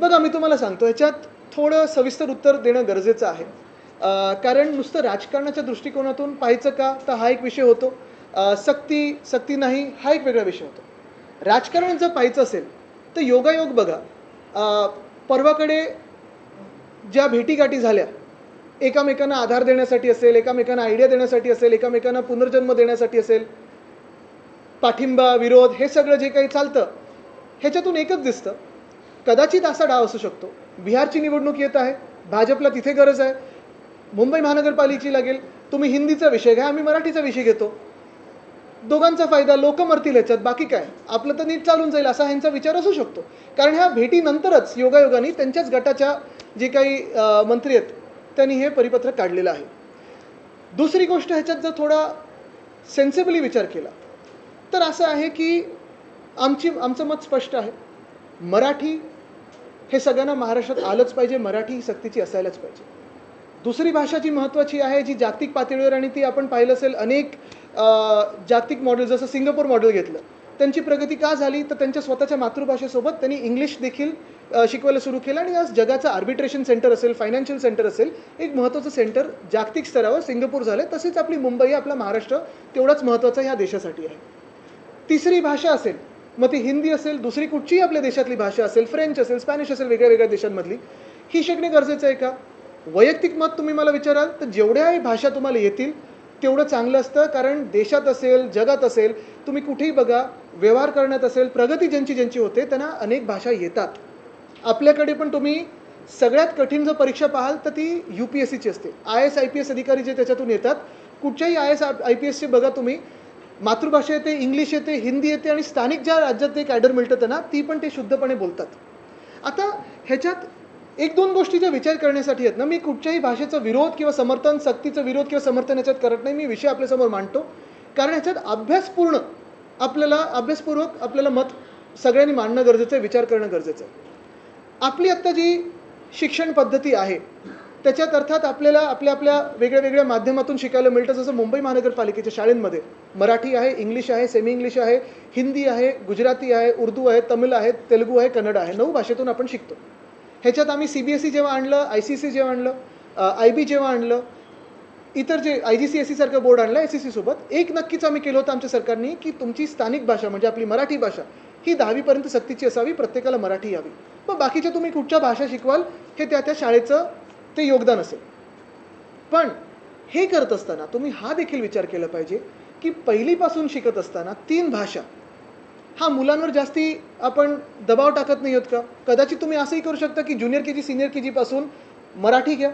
बघा मी तुम्हाला सांगतो ह्याच्यात थोडं सविस्तर उत्तर देणं गरजेचं आहे. कारण नुसतं राजकारणाच्या दृष्टिकोनातून पाहायचं का तर हा एक विषय होतो. सक्ती सक्ती नाही हा एक वेगळा विषय होतो. राजकारण जर पाहायचं असेल तर योगायोग बघा. परवाकडे ज्या भेटीगाठी झाल्या एकामेकांना आधार देण्यासाठी असेल एकामेकांना आयडिया देण्यासाठी असेल एकामेकांना पुनर्जन्म देण्यासाठी असेल पाठिंबा विरोध हे सगळं जे काही चालतं ह्याच्यातून एकच दिसतं. कदाचित असा डाव असू शकतो. बिहारची निवडणूक येत आहे भाजपला तिथे गरज आहे मुंबई महानगरपालिकेची लागेल तुम्ही हिंदीचा विषय घ्या आम्ही मराठीचा विषय घेतो. दोघांचा फायदा लोक मरतील ह्याच्यात बाकी काय? आपलं तर नीट चालून जाईल असा ह्यांचा विचार असू शकतो. कारण ह्या भेटीनंतरच योगायोगाने त्यांच्याच गटाच्या जे काही मंत्री आहेत त्यांनी हे परिपत्रक काढलेलं आहे. दुसरी गोष्ट ह्याच्यात जर थोडा सेन्सिबली विचार केला तर असं आहे की आमची आमचं मत स्पष्ट आहे. मराठी हे सगळ्यांना महाराष्ट्रात आलंच पाहिजे मराठी ही सक्तीची असायलाच पाहिजे. दुसरी भाषा जी महत्त्वाची आहे जी जागतिक पातळीवर आणि ती आपण पाहिलं असेल अनेक जागतिक मॉडेल जसं सिंगापूर मॉडेल घेतलं त्यांची प्रगती का झाली? तर त्यांच्या स्वतःच्या मातृभाषेसोबत त्यांनी इंग्लिश देखील शिकवायला सुरू केलं आणि आज जगाचं आर्बिट्रेशन सेंटर असेल फायनान्शियल सेंटर असेल एक महत्त्वाचं सेंटर जागतिक स्तरावर सिंगापूर झालं तसेच आपली मुंबई आपला महाराष्ट्र तेवढाच महत्त्वाचा ह्या देशासाठी आहे. तिसरी भाषा असेल मग ती हिंदी असेल दुसरी कुठचीही आपल्या देशातली भाषा असेल फ्रेंच असेल स्पॅनिश असेल वेगळ्या वेगळ्या देशांमधली ही शिकणे गरजेचं आहे का? वैयक्तिक मत तुम्ही मला विचाराल तर जेवढ्याही भाषा तुम्हाला येतील तेवढं चांगलं असतं कारण देशात असेल जगात असेल तुम्ही कुठेही बघा व्यवहार करण्यात असेल प्रगती ज्यांची ज्यांची होते त्यांना अनेक भाषा येतात. आपल्याकडे पण तुम्ही सगळ्यात कठीण जर परीक्षा पाहाल तर ती यू पी एस सीची असते. I S I P S अधिकारी जे त्याच्यातून येतात कुठच्याही आय एस आय पी एसचे बघा तुम्ही मातृभाषा येते इंग्लिश येते हिंदी येते आणि स्थानिक ज्या राज्यात ते कॅडर मिळतं त्यांना ती पण ते शुद्धपणे बोलतात. आता ह्याच्यात एक दोन गोष्टी ज्या विचार करण्यासाठी आहेत ना मी कुठच्याही भाषेचा विरोध किंवा समर्थन सक्तीचा विरोध किंवा समर्थन याच्यात करत नाही मी विषय आपल्यासमोर मांडतो. कारण ह्याच्यात अभ्यासपूर्ण आपल्याला अभ्यासपूर्वक आपल्याला मत सगळ्यांनी मांडणं गरजेचं आहे विचार करणं गरजेचं आहे. आपली आत्ता जी शिक्षण पद्धती आहे त्याच्यात अर्थात आपल्याला आपल्या आपल्या वेगळ्या वेगळ्या माध्यमातून शिकायला मिळतं. जसं मुंबई महानगरपालिकेच्या शाळेंमध्ये मराठी आहे इंग्लिश आहे सेमी इंग्लिश आहे हिंदी आहे गुजराती आहे उर्दू आहे तमिळ आहे तेलुगू आहे कन्नड आहे. नऊ भाषेतून आपण शिकतो. ह्याच्यात आम्ही सी बी एस ई जेव्हा आणलं आय सी सी जेव्हा आणलं आय बी जेव्हा आणलं इतर जे आय जी सी एस सारखं बोर्ड आणलं एस सी सीसोबत एक नक्कीच आम्ही केलं होतं आमच्या सरकारने की तुमची स्थानिक भाषा म्हणजे आपली मराठी भाषा ही दहावीपर्यंत सक्तीची असावी प्रत्येकाला मराठी यावी. मग बाकीच्या तुम्ही कुठच्या भाषा शिकवाल हे त्या त्या शाळेचं ते योगदान असेल. पण हे करत असताना तुम्ही हा देखील विचार केला पाहिजे की पहिलीपासून शिकत असताना तीन भाषा हा मुलांवर जास्ती आपण दबाव टाकत नाही आहोत का? कदाचित तुम्ही असंही करू शकता की junior K G senior K जीपासून Marathi घ्या.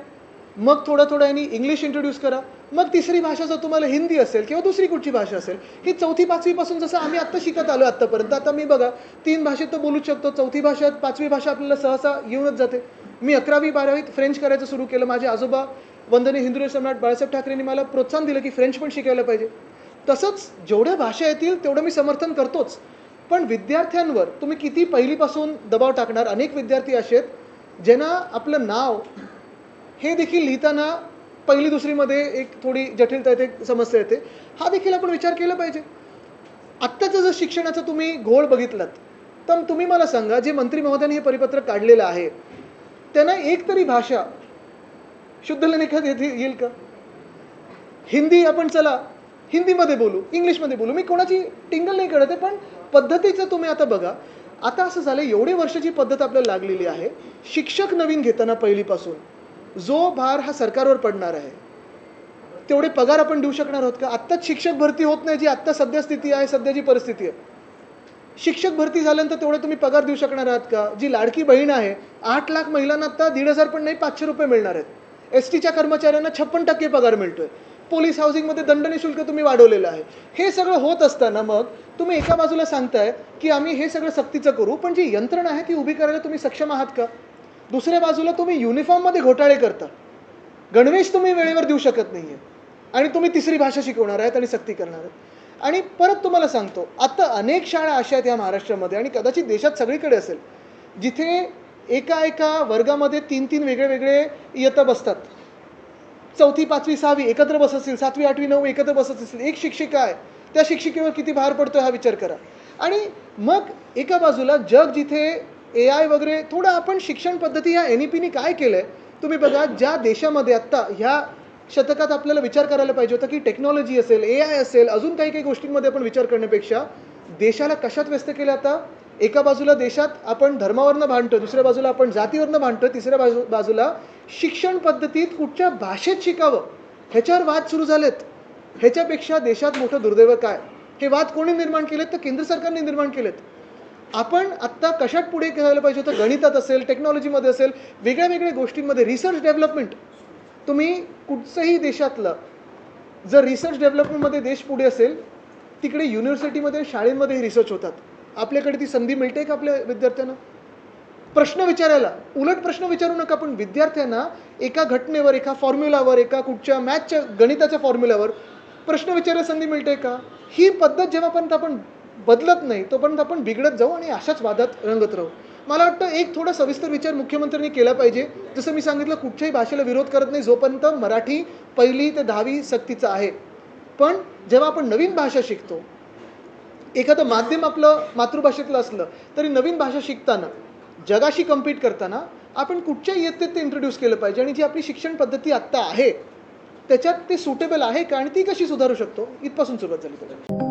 मग थोडं थोडं यांनी इंग्लिश इंट्रोड्यूस करा. मग तिसरी भाषा जर तुम्हाला हिंदी असेल किंवा दुसरी कुठची भाषा असेल ही चौथी पाचवीपासून जसं आम्ही आत्ता शिकत आलो आत्तापर्यंत आता मी बघा तीन भाषेत तर बोलूच शकतो. चौथी भाषा पाचवी भाषा आपल्याला सहसा येऊनच जाते. मी अकरावी बारावीत फ्रेंच करायचं सुरू केलं. माझे आजोबा वंदने हिंदू सम्राट बाळासाहेब ठाकरेंनी मला प्रोत्साहन दिलं की फ्रेंच पण शिकायला पाहिजे. तसंच जेवढ्या भाषा येतील तेवढं मी समर्थन करतोच. पण विद्यार्थ्यांवर तुम्ही किती पहिलीपासून दबाव टाकणार? अनेक विद्यार्थी असे आहेत ज्यांना आपलं नाव हे देखील लिहिताना पहिली दुसरीमध्ये एक थोडी जटिलता येते समस्या येते. हा देखील आपण विचार केला पाहिजे. आत्ताचं जर शिक्षणाचं तुम्ही घोळ बघितलात तर तुम्ही मला सांगा जे मंत्री महोदयांनी हे परिपत्रक काढलेलं आहे त्यांना एक तरी भाषा शुद्ध लेखक येथे येईल का? हिंदी आपण चला हिंदीमध्ये बोलू इंग्लिशमध्ये बोलू. मी कोणाची टिंगल नाही करत आहे पण पद्धतीचं तुम्ही आता बघा. आता असं झालं एवढे वर्षाची पद्धत आपल्याला लागलेली आहे. शिक्षक नवीन घेताना पहिलीपासून जो भार हा सरकारवर पडणार आहे तेवढे पगार आपण देऊ शकणार आहोत का? आत्ताच शिक्षक भरती होत नाही जी आत्ता सध्या स्थिती आहे सध्याची परिस्थिती आहे. शिक्षक भरती झाल्यानंतर तेवढे तुम्ही पगार देऊ शकणार आहात का? जी लाडकी बहीण आहे आठ लाख महिलांना आता दीड हजार पण नाही पाचशे रुपये मिळणार आहेत. एस टीच्या कर्मचाऱ्यांना छप्पन टक्के पगार मिळतोय. पोलीस हाऊसिंगमध्ये दंडनी शुल्क तुम्ही वाढवलेलं आहे. हे सगळं होत असताना मग तुम्ही एका बाजूला सांगताय की आम्ही हे सगळं सक्तीचं करू पण जी यंत्रणा आहे ती उभी करायला तुम्ही सक्षम आहात का? दुसऱ्या बाजूला तुम्ही युनिफॉर्ममध्ये घोटाळे करता. गणवेश तुम्ही वेळेवर देऊ शकत नाहीये. आणि तुम्ही तिसरी भाषा शिकवणार आहेत आणि सक्ती करणार आहेत. आणि परत तुम्हाला सांगतो आता अनेक शाळा अशा आहेत या महाराष्ट्रामध्ये आणि कदाचित देशात सगळीकडे असेल जिथे एका एका वर्गामध्ये तीन तीन वेगळे वेगळे इयत्ता बसतात. चौथी पाचवी सहावी एकत्र बसत असतील सातवी आठवी नऊ एकत्र बसत असतील एक शिक्षिका आहे त्या शिक्षिकेवर किती भार पडतो हा विचार करा. आणि मग एका बाजूला जग जिथे ए आय वगैरे थोडं आपण शिक्षण पद्धती ह्या एन ई पीने काय केलं आहे तुम्ही बघा ज्या देशामध्ये आत्ता ह्या शतकात आपल्याला विचार करायला पाहिजे होता की टेक्नॉलॉजी असेल ए आय असेल अजून काही काही गोष्टींमध्ये आपण विचार करण्यापेक्षा देशाला कशात व्यस्त केलं आता? एका बाजूला देशात आपण धर्मावरनं भांडतो दुसऱ्या बाजूला आपण जातीवरनं भांडतो तिसऱ्या बाजू बाजूला शिक्षण पद्धतीत कुठच्या भाषेत शिकावं? ह्याच्यावर वाद सुरू झालेत. ह्याच्यापेक्षा देशात मोठं दुर्दैव काय? हे वाद कोणी निर्माण केलेत? तर केंद्र सरकारने निर्माण केलेत. आपण आत्ता कशात पुढे करायला पाहिजे होतं? गणितात असेल टेक्नॉलॉजीमध्ये असेल वेगळ्या वेगळ्या गोष्टींमध्ये रिसर्च डेव्हलपमेंट तुम्ही कुठचंही देशातलं जर रिसर्च डेव्हलपमेंटमध्ये देश पुढे असेल तिकडे युनिव्हर्सिटीमध्ये शाळेमध्ये रिसर्च होतात. आपल्याकडे ती संधी मिळते का आपल्या विद्यार्थ्यांना? प्रश्न विचारायला उलट प्रश्न विचारू नका पण विद्यार्थ्यांना एका घटनेवर एका फॉर्म्युलावर एका कुठच्या मॅथच्या गणिताच्या फॉर्म्युलावर प्रश्न विचारायला संधी मिळते का? ही पद्धत जेव्हापर्यंत आपण बदलत नाही तोपर्यंत आपण बिघडत जाऊ आणि अशाच वादात रंगत राहू. मला वाटतं एक थोडा सविस्तर विचार मुख्यमंत्र्यांनी केला पाहिजे. जसं मी सांगितलं कुठच्याही भाषेला विरोध करत नाही जोपर्यंत मराठी पहिली ते दहावी सक्तीचं आहे. पण जेव्हा आपण नवीन भाषा शिकतो एखादं माध्यम आपलं मातृभाषेतलं असलं तरी नवीन भाषा शिकताना जगाशी कम्पीट करताना आपण कुठच्या इयत्तेत ते इंट्रोड्यूस केलं पाहिजे आणि जी आपली शिक्षण पद्धती आत्ता आहे त्याच्यात ते सुटेबल आहे का आणि ती कशी सुधारू शकतो इथपासून सुरुवात झाली. पाहिजे